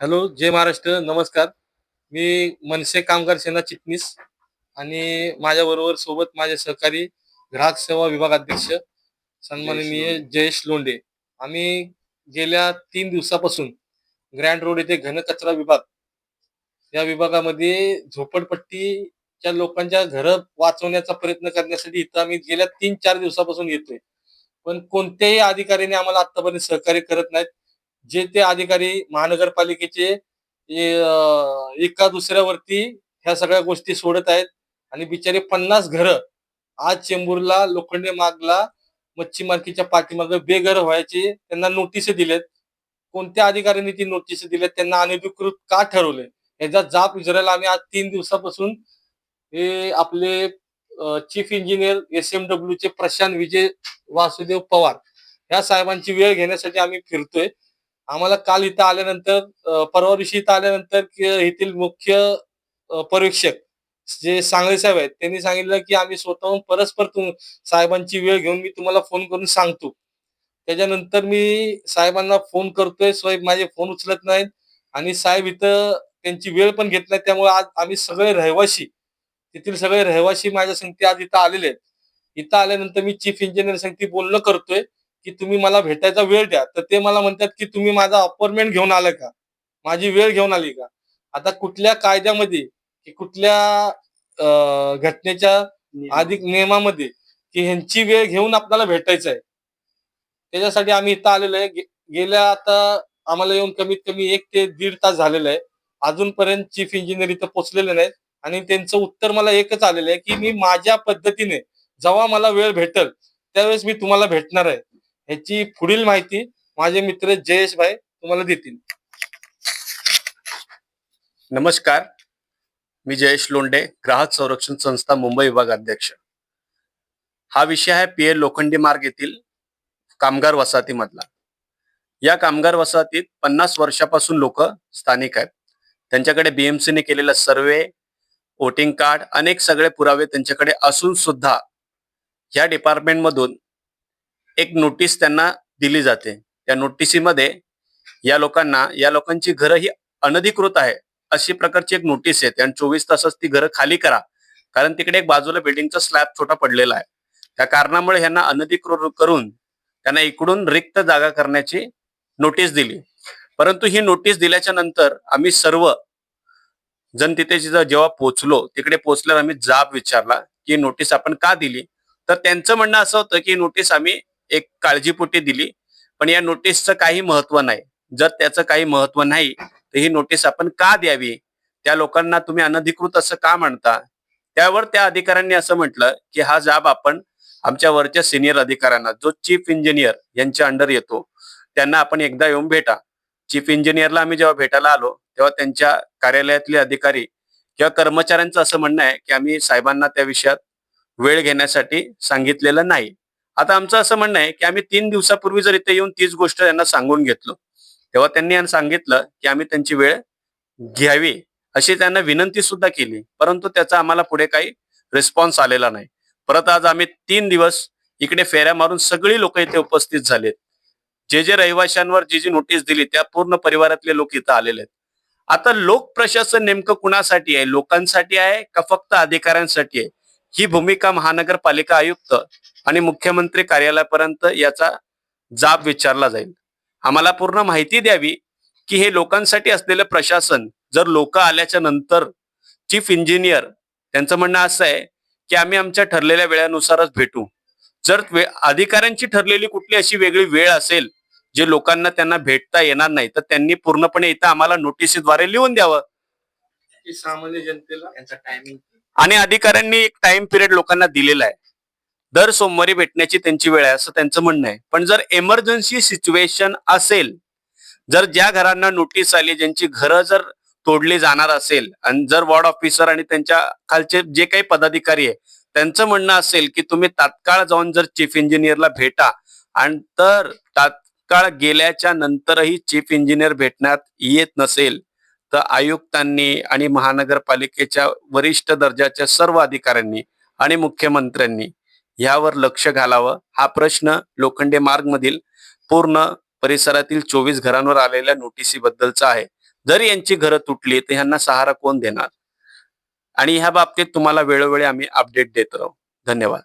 Hello जय महाराष्ट्र नमस्कार. मी मनसे कामगार सेना चिटणीस आणि माझ्याबरोबर सोबत माझे सहकारी ग्राहक सेवा विभाग अध्यक्ष सन्माननीय जयेश लोंढे. आम्ही गेल्या तीन दिवसापासून ग्रँड रोड येथे घनकचरा विभाग या विभागामध्ये झोपडपट्टीच्या लोकांच्या घर वाचवण्याचा प्रयत्न करण्यासाठी इथं आम्ही गेल्या तीन चार दिवसापासून येतोय. पण कोणत्याही अधिकाऱ्याने आम्हाला आतापर्यंत सहकार्य करत नाहीत. जे ते अधिकारी महानगरपालिकेचे एका दुसऱ्यावरती ह्या सगळ्या गोष्टी सोडत आहेत. आणि बिचारे पन्नास घरं आज चेंबूरला लोखंडे मागला मच्छी मार्केटच्या पाठीमागे बेघर व्हायचे त्यांना नोटीस दिलेत. कोणत्या अधिकाऱ्यांनी ती नोटीस दिलेत त्यांना अनधिकृत का ठरवले? याचा जाप विचारायला आम्ही आज तीन दिवसापासून हे आपले chief engineer S M W चे प्रशांत विजय वासुदेव पवार या साहेबांची वेळ घेण्यासाठी आम्ही फिरतोय. आम्हाला काल इथं आल्यानंतर परवा दिवशी इथं आल्यानंतर की येथील मुख्य परीक्षक पर्यवेक्षक जे सांगळे साहेब आहेत त्यांनी सांगितलं की आम्ही स्वतःहून परस्पर तुम साहेबांची वेळ घेऊन मी तुम्हाला फोन करून सांगतो. त्याच्यानंतर मी साहेबांना फोन करतोय साहेब माझे फोन उचलत नाहीत आणि साहेब इथं त्यांची वेळ पण घेत नाही त्यामुळे आज आम्ही सगळे रहिवाशी तेथील सगळे रहिवाशी माझ्या संगती आज इथं आलेले आहेत. इथं आल्यानंतर मी चीफ इंजिनियर संगती बोलणं करतोय. की तुम्ही मला भेटायचा वेळ द्या तर ते मला म्हणतात की तुम्ही माझा अपॉइंटमेंट घेऊन आलाय का? माझी वेळ घेऊन आली का? आता कुठल्या कायद्यामध्ये की कुठल्या घटनेच्या अधिक नियमामध्ये की ह्यांची वेळ घेऊन आपल्याला भेटायचं आहे? त्याच्यासाठी आम्ही इथं आलेलो आहे. गेल्या आता आम्हाला येऊन कमीत कमी एक ते दीड तास झालेलं आहे. अजूनपर्यंत चीफ इंजिनियर इथं पोहोचलेले नाहीत. आणि त्यांचं उत्तर मला एकच आलेलं आहे की मी माझ्या पद्धतीने जेव्हा मला वेळ भेटेल त्यावेळेस मी तुम्हाला भेटणार आहे. ह्याची पुढील माहिती माझे मित्र जयेश भाई तुम्हाला देतील. नमस्कार. मी जयेश लोंडे ग्राहक संरक्षण संस्था मुंबई विभाग अध्यक्ष. हा विषय आहे पी एल लोखंडी मार्ग येथील कामगार वसाहतीमधला. या कामगार वसाहतीत पन्नास वर्षापासून लोक स्थानिक आहेत. त्यांच्याकडे बीएमसीने केलेला सर्वे वोटिंग कार्ड अनेक सगळे पुरावे त्यांच्याकडे असून सुद्धा या डिपार्टमेंटमधून एक नोटीस त्यांना दिली जाते. त्या नोटिसीमध्ये या लोकांना या लोकांची घरं ही अनधिकृत आहे अशी प्रकारची एक नोटीस येते. आणि चोवीस तासच ती घरं खाली करा. कारण तिकडे एक बाजूला बिल्डिंगचा स्लॅब छोटा पडलेला आहे. त्या कारणामुळे ह्यांना अनधिकृत करून त्यांना इकडून रिक्त जागा करण्याची नोटीस दिली. परंतु ही नोटीस दिल्याच्या नंतर आम्ही सर्व जण तिथे जेव्हा पोहोचलो तिकडे पोहोचल्यावर आम्ही जाब विचारला की नोटीस आपण का दिली? तर त्यांचं म्हणणं असं होतं की नोटीस आम्ही एक काळजीपोटी दिली. पण या नोटीसचं काही महत्त्व नाही. जर त्याचं काही महत्त्व नाही तर ही नोटीस आपण का द्यावी? त्या लोकांना तुम्ही अनधिकृत असं का म्हणता? त्यावर त्या अधिकाऱ्यांनी असं म्हटलं की हा जाब आपण आमच्या वरच्या सिनियर अधिकाऱ्यांना जो चीफ इंजिनियर यांच्या अंडर येतो त्यांना आपण एकदा येऊन भेटा. चीफ इंजिनियरला आम्ही जेव्हा भेटायला आलो तेव्हा त्यांच्या कार्यालयातले अधिकारी किंवा कर्मचाऱ्यांचं असं म्हणणं आहे की आम्ही साहेबांना त्या विषयात वेळ घेण्यासाठी सांगितलेलं नाही. आता आमचं असं म्हणणं आहे की आम्ही तीन दिवसापूर्वी जर इथे येऊन तीच गोष्ट त्यांना सांगून घेतलो तेव्हा त्यांनी सांगितलं की आम्ही त्यांची वेळ घ्यावी अशी त्यांना विनंती सुद्धा केली. परंतु त्याचा आम्हाला पुढे काही रिस्पॉन्स आलेला नाही. परत आज आम्ही तीन दिवस इकडे फेऱ्या मारून सगळी लोक इथे उपस्थित झालेत. जे जे रहिवाशांवर जी जी नोटीस दिली त्या पूर्ण परिवारातले लोक इथं आलेले आहेत. आता लोक प्रशासन नेमकं कुणासाठी आहे? लोकांसाठी आहे का फक्त अधिकाऱ्यांसाठी आहे? ही भूमिका महानगरपालिका आयुक्त आणि मुख्यमंत्री कार्यालयापर्यंत याचा जाब विचारला जाईल. आम्हाला पूर्ण माहिती द्यावी की हे लोकांसाठी असलेलं प्रशासन जर लोक आल्याच्यानंतर चीफ इंजिनियर त्यांचं म्हणणं असं आहे की आम्ही आमच्या ठरलेल्या वेळानुसारच भेटू. जर अधिकाऱ्यांची ठरलेली कुठली अशी वेगळी वेळ असेल जे लोकांना त्यांना भेटता येणार नाही तर त्यांनी पूर्णपणे इथं आम्हाला नोटीसीद्वारे लिहून द्यावं. सामान्य जनतेला त्यांचा टायमिंग आणि अधिकाऱ्यांनी एक टाइम पिरियड लोकांना दिलेला आहे. दर सोमवारी भेटण्याची त्यांची वेळ आहे असं त्यांचं म्हणणं आहे. पण जर एमर्जन्सी सिच्युएशन असेल जर ज्या घरांना नोटीस आली ज्यांची घरं जर तोडली जाणार असेल आणि जर वॉर्ड ऑफिसर आणि त्यांच्या खालचे जे काही पदाधिकारी आहे त्यांचं म्हणणं असेल की तुम्ही तात्काळ जाऊन जर चीफ इंजिनियरला भेटा आणि तर तात्काळ गेल्याच्या नंतरही चीफ इंजिनियर भेटण्यात येत नसेल तर आयुक्तांनी आणि महानगरपालिकेच्या वरिष्ठ दर्जाच्या सर्व अधिकाऱ्यांनी आणि मुख्यमंत्र्यांनी यावर लक्ष घालावं. हा प्रश्न लोखंडे मार्ग मधील पूर्ण परिसरातील चोवीस घरांवर आलेल्या नोटिसीबद्दलचा आहे. जर यांची घरं तुटली तर ह्यांना सहारा कोण देणार? आणि ह्या बाबतीत तुम्हाला वेळोवेळी आम्ही अपडेट देत राहू. धन्यवाद.